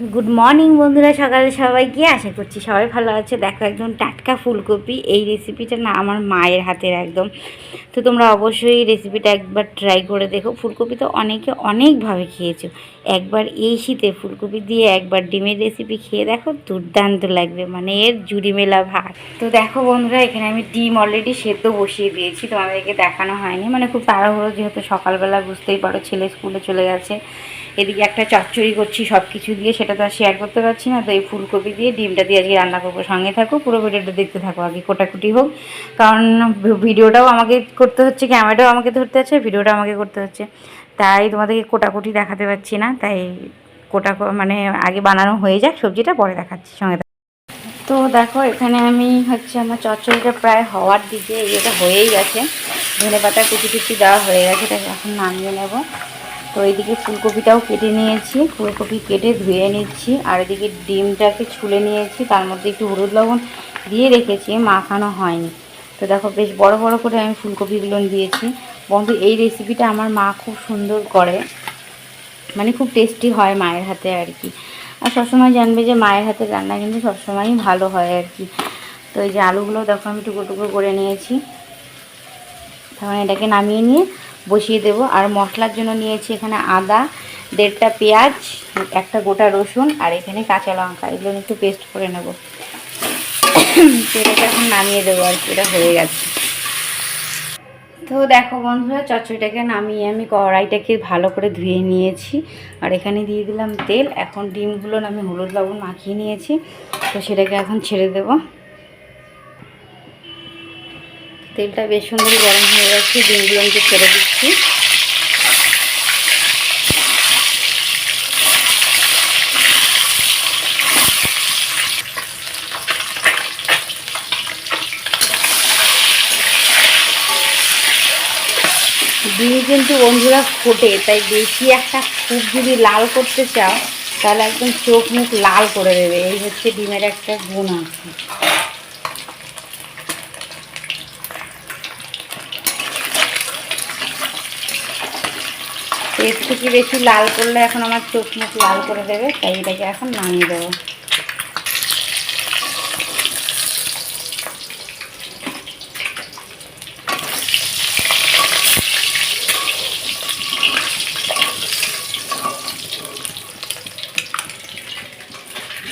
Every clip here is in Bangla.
গুড মর্নিং বন্ধুরা, সকালে সবাই গিয়ে আশা করছি সবাই ভালো আছে। দেখো একদম টাটকা ফুলকপি। এই রেসিপিটা না আমার মায়ের হাতের একদম। তো তোমরা অবশ্যই রেসিপিটা একবার ট্রাই করে দেখো। ফুলকপি তো অনেকে অনেকভাবে খেয়েছো। একবার এই শীতে ফুলকপি দিয়ে একবার ডিমের রেসিপি খেয়ে দেখো, দুর্দান্ত লাগবে। মানে এর জুড়ি মেলা ভাত। তো দেখো বন্ধুরা, এখানে আমি ডিম অলরেডি সেদ্ধ বসিয়ে দিয়েছি। তোমাদেরকে দেখানো হয়নি। মানে খুব তাড়াহুড়ো, যেহেতু সকালবেলা বুঝতেই পারো, ছেলে স্কুলে চলে গেছে। এদিকে একটা চচ্চড়ি করছি সব কিছু দিয়ে সেটা তো আর শেয়ার করতে পারছি না, তো এই ফুলকপি দিয়ে, ডিমটা দিয়ে আজকে রান্না করব। সঙ্গে থাকো, পুরো ভিডিওটা দেখতে থাকো, আগে কোটাকুটি হোক। কারণ ভিডিওটাও আমাকে করতে হচ্ছে ক্যামেরাটাও আমাকে ধরতে হচ্ছে, ভিডিওটা আমাকে করতে হচ্ছে। তাই তোমাদেরকে কোটাকুটি দেখাতে পারছি না, তাই কোটা মানে আগে বানানো হয়ে যাক, সবজিটা পরে দেখাচ্ছি, সঙ্গে। তো দেখো, এখানে আমি হচ্ছে আমার চচ্চড়িটা প্রায় হওয়ার দিকে এটা হয়েই গেছে। ধনে পাতা কুচি কুচি দেওয়া হয়ে গেছে এটা এখন নামিয়ে নেব। তো এইদিকে ফুলকপিটাও কেটে নিয়েছি, ফুলকপি কেটে ধুয়ে নিচ্ছি, আর এদিকে ডিমটাকে ছুলে নিয়েছি, তার মধ্যে একটু হলুদ লবণ দিয়ে রেখেছি, মাখানো হয়নি। তো দেখো বেশ বড় বড় করে আমি ফুলকপিগুলো দিয়েছি। বন্ধু, এই রেসিপিটা আমার মা খুব সুন্দর করে মানে খুব টেস্টি হয় মায়ের হাতে আর কি। আর সবসময় জানবে যে মায়ের হাতের রান্না কিন্তু সবসময়ই ভালো হয় আর কি। তো এই যে আলুগুলো দেখো আমি টুকরো টুকরো করে নিয়েছি। তখন এটাকে নামিয়ে নিয়ে বসিয়ে দেব। আর মশলার জন্য নিয়েছি এখানে আদা, দেড়টা পেঁয়াজ, একটা গোটা রসুন আর এখানে কাঁচা লঙ্কা। এগুলো একটু পেস্ট করে নেব। তো এটাকে এখন নামিয়ে দেবো আর কি, এটা হয়ে গেছে। তো দেখো বন্ধুরা, চচ্চড়িটাকে নামিয়ে আমি কড়াইটাকে ভালো করে ধুয়ে নিয়েছি। আর এখানে দিয়ে দিলাম তেল। এখন ডিমগুলো আমি হলুদ লবণ মাখিয়ে নিয়েছি। তো সেটাকে এখন ছেড়ে দেবো। তেলটা বেশ সুন্দর গরম হয়ে গেছে, ডিমগুলো আমি ছেড়ে দিচ্ছি। ডিম কিন্তু বন্ধুরা ফোটে, তাই বেশি একটা খুব যদি লাল করতে চাও, তাহলে একদম চোখ মুখ লাল করে দেবে, এই হচ্ছে ডিমের একটা গুণ আছে। এর থেকে বেশি লাল করলে এখন আমার চোখ মুখ লাল করে দেবে, তাই এটাকে এখন নামিয়ে দেবো।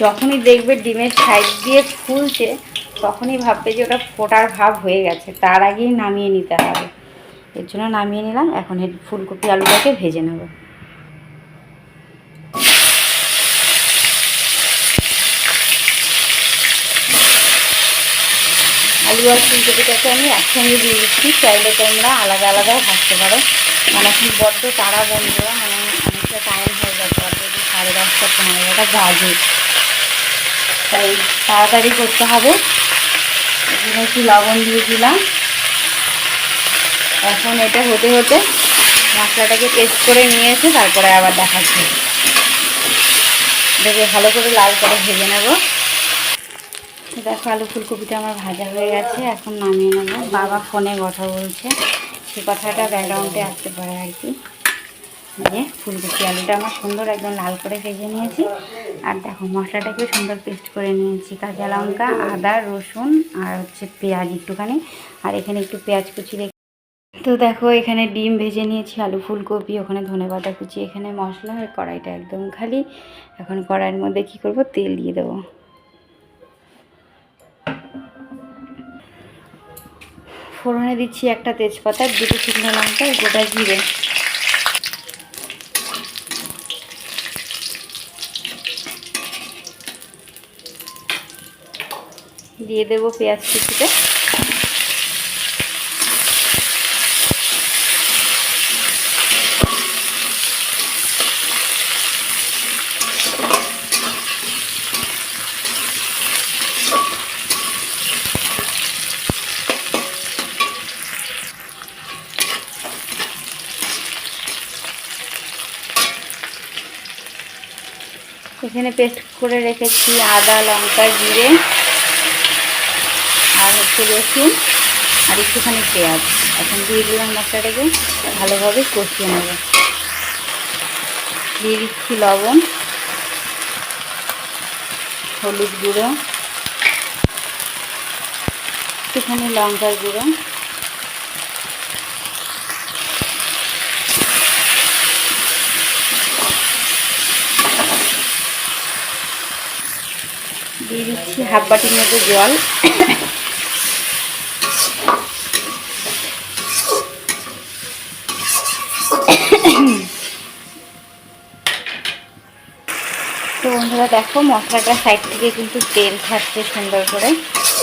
যখনই দেখবে ডিমের সাইড দিয়ে ফুলছে, তখনই ভাববে যে ওটা ফোটার ভাব হয়ে গেছে, তার আগেই নামিয়ে নিতে হবে। এর জন্য নামিয়ে নিলাম। এখন এই ফুলকপি আলুটাকে ভেজে নেব। আলু আর ফুলকপিটাকে আমি একসঙ্গে দিয়ে দিচ্ছি। চাইলে তোমরা আলাদা আলাদাও ভাজতে পারো। মানে এখন বড্ড তারা বন্ধুরা মানে অনেকটা টাইম হয়ে গেছে। অলরেডি সাড়ে দশটা পনেরোটা বাজে। তাই তাড়াতাড়ি করতে হবে। একটু লবণ দিয়ে দিলাম। এখন এটা হতে হতে মশলাটাকে পেস্ট করে নিয়ে এসে তারপরে আবার দেখাচ্ছি। দেখে ভালো করে লাল করে ভেজে নেব। দেখো আলু ফুলকপিটা আমার ভাজা হয়ে গেছে, এখন নামিয়ে নেব। বাবা ফোনে কথা বলছে, সে কথাটা ব্যাকগ্রাউন্ডে আসতে পারে আর কি। যে ফুলকপি আলুটা আমার সুন্দর একদম লাল করে ভেজে নিয়েছি। আর দেখো মশলাটাকে সুন্দর পেস্ট করে নিয়েছি, কাঁচা লঙ্কা, আদা, রসুন আর হচ্ছে পেঁয়াজ একটুখানি। আর এখানে একটু পেঁয়াজ কুচি তো দেখো, এখানে ডিম ভেজে নিয়েছি, আলু ফুলকপি, ওখানে ধনে পাতা কুচি, এখানে মশলা আর কড়াইটা একদম খালি। এখন কড়াইয়ের মধ্যে কি করব? তেল দিয়ে দেবো। ফোড়নে দিচ্ছি একটা তেজপাতা, দুটো শুকনো লঙ্কা গোটা জিরে। দিয়ে দেবো পেঁয়াজ কুচিটা। এখানে পেস্ট করে রেখেছি আদা, লঙ্কা, জিরে আর হচ্ছে রসুন আর একটুখানি পেঁয়াজ। এখন দিয়ে দিলাম মশলাটাকে, ভালোভাবে কষিয়ে নেব। দিয়ে দিচ্ছি লবণ, হলুদ গুঁড়ো, একটুখানি লঙ্কার গুঁড়ো। দিয়ে দিচ্ছি হাফ বাটির মতো জল। তো বন্ধুরা দেখো, মশলাটা সাইড থেকে কিন্তু তেল ছাড়ছে সুন্দর করে।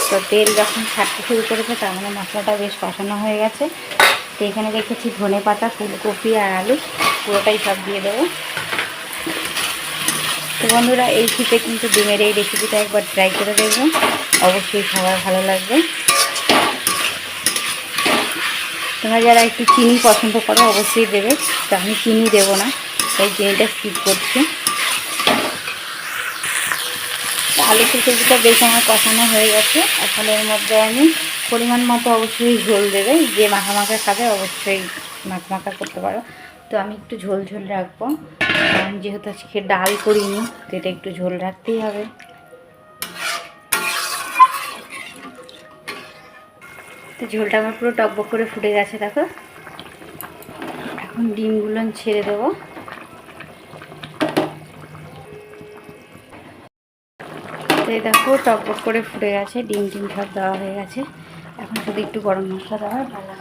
তো তেল যখন ছাড়তে শুরু করেছে, তার মানে মশলাটা বেশ কষানো হয়ে গেছে। তো এখানে রেখেছি ধনে পাতা ফুলকপি আর আলু, পুরোটাই সব দিয়ে দেবো। তো বন্ধুরা, এই শীতে কিন্তু ডিমের এই রেসিপিটা একবার ট্রাই করে দেখবেন। অবশ্যই সবার ভালো লাগবে। তোমরা যারা একটু চিনি পছন্দ করো, অবশ্যই দেবে। তো আমি চিনি দেবো না, তাই চিনিটা স্কিপ করছি। আলু ফুলকপিটা বেশ আমার কষানো হয়ে গেছে। এখন এর মধ্যে আমি পরিমাণ মতো অবশ্যই ঝোল দেবে। যে মাখা মাখা খাবে, অবশ্যই মাখা মাখা করতে পারো। তো আমি একটু ঝোল ঝোল রাখব। যেহেতু আজকে ডাল করিনি, তো এটা একটু ঝোল রাখতেই হবে। তো ঝোলটা আমার পুরো টকবক করে ফুটে গেছে, দেখো। এখন ডিমগুলো ছেড়ে দেবো। তো দেখো, টকবক করে ফুটে গেছে, ডিম টিম সব দেওয়া হয়ে গেছে। এখন শুধু একটু গরম মশলা দেওয়া ভালো।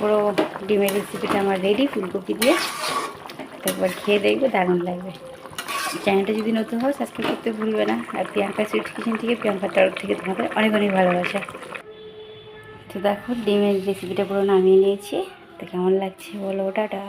পুরো ডিমের রেসিপিটা আমার রেডি ফুলকপি দিয়ে। একবার খেয়ে দেখবে, দারুণ লাগবে। চ্যানেলটা যদি নতুন হয় সাবস্ক্রাইব করতে ভুলবে না। আর প্রিয়াঙ্কা সুইট কিচেন থেকে প্রিয়াঙ্কার তরফ থেকে তোমাদের অনেক অনেক ভালোবাসা। তো দেখো, ডিমের রেসিপিটা পুরো নামিয়ে নিয়েছি। তো কেমন লাগছে বলো, টাটা।